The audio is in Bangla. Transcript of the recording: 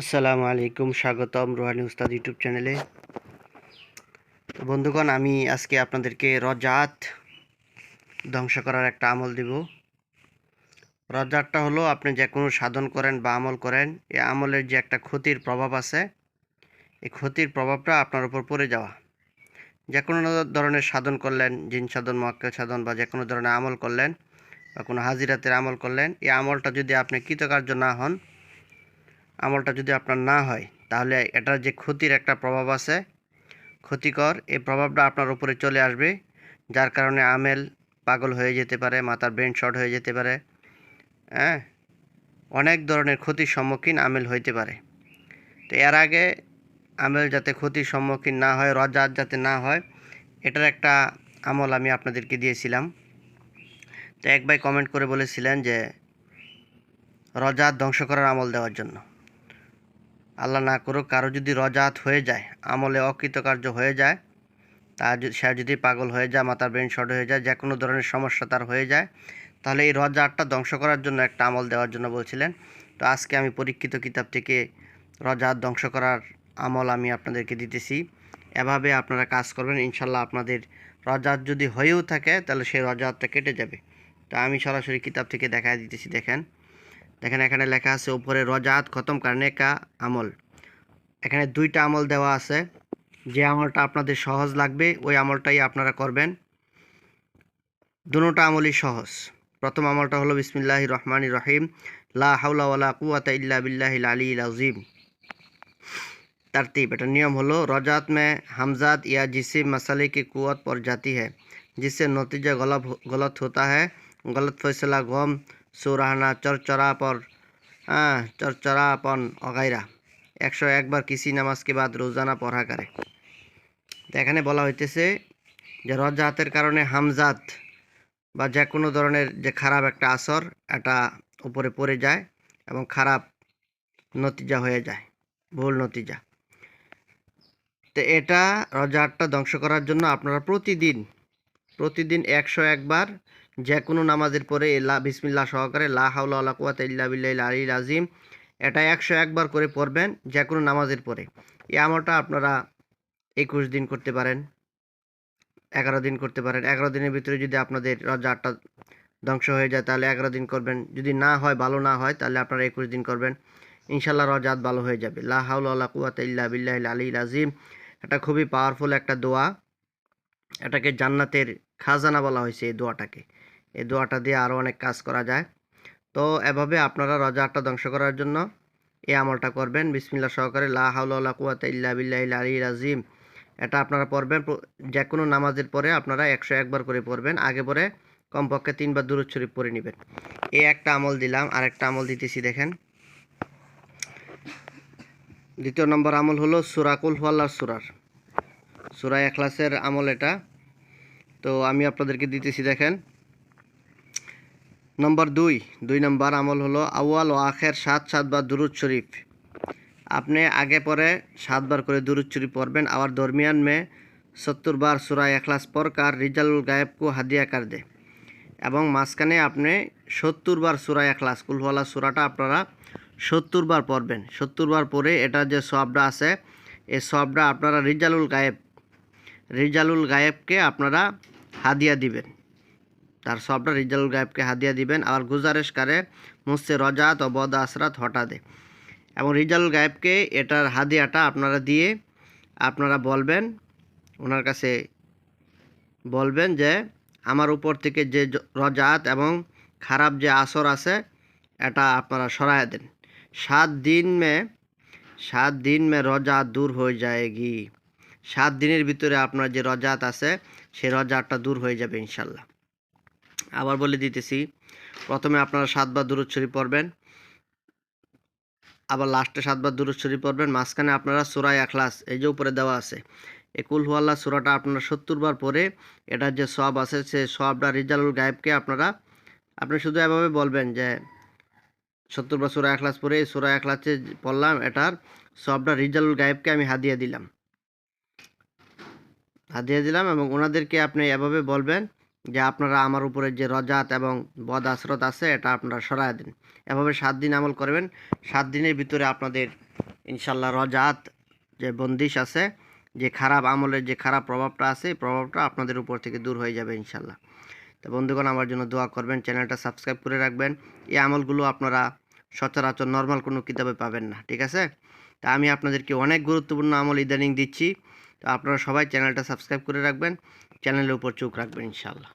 আসসালামু আলাইকুম, স্বাগতম রোহানি উস্তাদ ইউটিউব চ্যানেলে। বন্ধুগণ, আমি আজকে আপনাদেরকে রজাত ধ্বংস করার একটা আমল দিব। রজাতটা হলো, আপনি যে কোনো সাধন করেন বা আমল করেন, এই আমলের যে একটা ক্ষতির প্রভাব আছে, এই ক্ষতির প্রভাবটা আপনার উপর পড়ে যাওয়া। যে কোনো ধরনের সাধন করলেন, জিন সাধন, মক্কেল সাধন বা যে কোনো ধরনের আমল করলেন বা কোনো হাজিরাতের আমল করলেন, এই আমলটা যদি আপনি কৃতকার্য না হন আমলটা যদি আপনার না হয়, তাহলে এটার যে ক্ষতির একটা প্রভাব আছে, ক্ষতিকর, এই প্রভাবটা আপনার উপরে চলে আসবে। যার কারণে আমেল পাগল হয়ে যেতে পারে, মাথার ব্রেন শর্ট হয়ে যেতে পারে হ্যাঁ? অনেক ধরনের ক্ষতির সম্মুখীন আমেল হইতে পারে। তো এর আগে আমেল যাতে ক্ষতির সম্মুখীন না হয়, রজাত যাতে না হয়, এটার একটা আমল আমি আপনাদেরকে দিয়েছিলাম। তো এক ভাই কমেন্ট করে বলেছিলেন যে, রজাত ধ্বংস করার আমল দেওয়ার জন্য। আল্লাহ না করুক, কারও যদি রজাত হয়ে যায়, আমলে অকৃতকার্য হয়ে যায়, তা সে যদি পাগল হয়ে যায় মাথার ব্রেন শর্ট হয়ে যায় যে কোনো ধরনের সমস্যা তার হয়ে যায়, তাহলে এই রজাতটা ধ্বংস করার জন্য একটা আমল দেওয়ার জন্য বলছিলেন। তো আজকে আমি পরীক্ষিত কিতাব থেকে রজাত ধ্বংস করার আমল আমি আপনাদেরকে দিতেছি। এভাবে আপনারা কাজ করবেন, ইনশাল্লাহ আপনাদের রজাত যদি হয়েও থাকে, তাহলে সেই রজাতটা কেটে যাবে। তা আমি সরাসরি কিতাব থেকে দেখা দিতেছি, দেখেন। দেখেন এখানে লেখা আছে উপরে রজাত খতম কারণে কা আমল এখানে দুইটা আমল দেওয়া আছে যে আমলটা আপনাদের সহজ লাগবে ওই আমলটাই আপনারা করবেন দুটোটা আমলই সহজ প্রথম আমলটা হলো বিসমিল্লাহ রহমান রহিম লা হাউলা ওয়ালা কুয়াতা ইল্লা বিল্লাহিল আলী আজিম तरतीब এটা नियम হলো रजात में हमजात या जिसे मसले की कुवत पर जाती है जिससे नतीजा गलत गलत होता है गलत फैसला गम সুরাহানা চরচরাপন হ্যাঁ চরচরাপন অগাইরা। একশো একবার কিসি নামাজকে বাদ রোজানা পড়া করে। তো এখানে বলা হইতেছে যে রজাহাতের কারণে হামজাত বা যে কোনো ধরনের যে খারাপ একটা আসর, এটা উপরে পড়ে যায় এবং খারাপ নতিজা হয়ে যায়, ভুল নতিজা। তো এটা রজাতটা ধ্বংস করার জন্য আপনারা প্রতিদিন প্রতিদিন একশো একবার যে কোনো নামাজের পরে লা বিসমিল্লা সহকারে লা হাউলা আল্লাহ কুয়াত ইল্লা বিল্লাহ আলী আজিম এটা একশো একবার করে পড়বেন যে কোনো নামাজের পরে। এই আমলটা আপনারা একুশ দিন করতে পারেন, এগারো দিন করতে পারেন। এগারো দিনের ভিতরে যদি আপনাদের রজা আটটা ধ্বংস হয়ে যায়, তাহলে এগারো দিন করবেন। যদি না হয়, ভালো না হয়, তাহলে আপনারা একুশ দিন করবেন। ইনশাল্লাহ রজাত ভালো হয়ে যাবে। লা হাউলা আল্লাহ কুয়াত ইল্লা বিল্লাহ আলী আজিম এটা খুবই পাওয়ারফুল একটা দোয়া। এটাকে জান্নাতের খাজানা বলা হয়েছে এই দোয়াটাকে। এই দোয়াটা দিয়ে আরও অনেক কাজ করা যায়। তো এভাবে আপনারা রজা আটটা ধ্বংস করার জন্য এই আমলটা করবেন। বিসমিল্লা সহকারে লা হাউলা কুয়াতা ইল্লা বিল্লাহ আলী রাজিম এটা আপনারা পড়বেন যে কোনো নামাজের পরে আপনারা একশো একবার করে পড়বেন। আগে পরে কমপক্ষে তিনবার দূরত শরীফ পরে নেবেন। এই একটা আমল দিলাম আর একটা আমল দিতেছি, দেখেন। দ্বিতীয় নম্বর আমল হলো সুরাকুল ফাল্লার সুরার। সুরা এখলাসের আমল এটা। তো আমি আপনাদেরকে দিতেছি, দেখেন। নম্বর দুই। দুই নম্বর আমল হলো, আউয়াল ও আখের সাত সাতবার দুরুদ শরীফ। আপনি আগে পরে সাতবার করে দুরুদ শরীফ পড়বেন। আবার দরমিয়ান মে সত্তর বার সুরা এখলাস পর কার রিজালুল গায়েবকু হাদিয়া কার দে। এবং মাঝখানে আপনি সত্তর বার সুরা এখলাস কুলওয়ালা সুরাটা আপনারা সত্তর বার পড়বেন। সত্তর বার পরে এটা যে সবটা আছে এই সবটা আপনারা রিজালুল গায়েব, রিজালুল গায়েবকে আপনারা হাদিয়া দিবেন। তার সবটা রিজালুল গায়েবকে হাদিয়া দিবেন। আর গুজারেশ কারে মুসে রজাত ও বদ আসরাত হটা দে। এবং রিজালুল গায়েবকে এটার হাদিয়াটা আপনারা দিয়ে আপনারা বলবেন, ওনার কাছে বলবেন যে, আমার উপর থেকে যে রজাত এবং খারাপ যে আসর আছে, এটা আপনারা সরাই দেন। সাত দিন মে, সাত দিন মে রজাত দূর হয়ে যায়গি। সাত দিনের ভিতরে আপনার যে রজাত আছে সেই রজাতটা দূর হয়ে যাবে ইনশাল্লাহ। আবার বলে দিতেছি। প্রথমে আপনারা সাতবার দূরত শরীফ পড়বেন। আবার লাস্টে সাতবার দূরত শরীফ পড়বেন। মাঝখানে আপনারা সুরাই আখলাস এই যে উপরে দেওয়া আছে। একুল হুয়াল্লা সুরাটা আপনারা সত্তর বার পরে এটার যে সব আছে, সে সবটা রিজালুল গায়েবকে আপনারা, আপনি শুধু এভাবে বলবেন যে সত্তর বার সুরা এখলাস পরে এই সুরা এখলাসে পড়লাম, এটার সবটা রিজালুল গায়েবকে আমি হাদিয়া দিলাম। হাদিয়া দিলাম এবং ওনাদেরকে আপনি এভাবে বলবেন যে আপনারা আমার উপরে যে রজাত এবং বদ আশ্রত আছে, এটা আপনারা সরায় দিন। এভাবে সাত দিন আমল করবেন। সাত দিনের ভিতরে আপনাদের ইনশাল্লাহ রজাত যে বন্দিশ আছে, যে খারাপ আমলের যে খারাপ প্রভাবটা আছে প্রভাবটা আপনাদের উপর থেকে দূর হয়ে যাবে ইনশাল্লাহ। তো বন্ধুগণ, আমার জন্য দোয়া করবেন, চ্যানেলটা সাবস্ক্রাইব করে রাখবেন। এই আমলগুলো আপনারা সচরাচর নর্মাল কোনো কিতাবে পাবেন না, ঠিক আছে? তা আমি আপনাদেরকে অনেক গুরুত্বপূর্ণ আমল ইদানিং দিচ্ছি। তো আপনারা সবাই চ্যানেলটা সাবস্ক্রাইব করে রাখবেন, চ্যানেলের উপর চোখ রাখবেন ইনশাল্লাহ।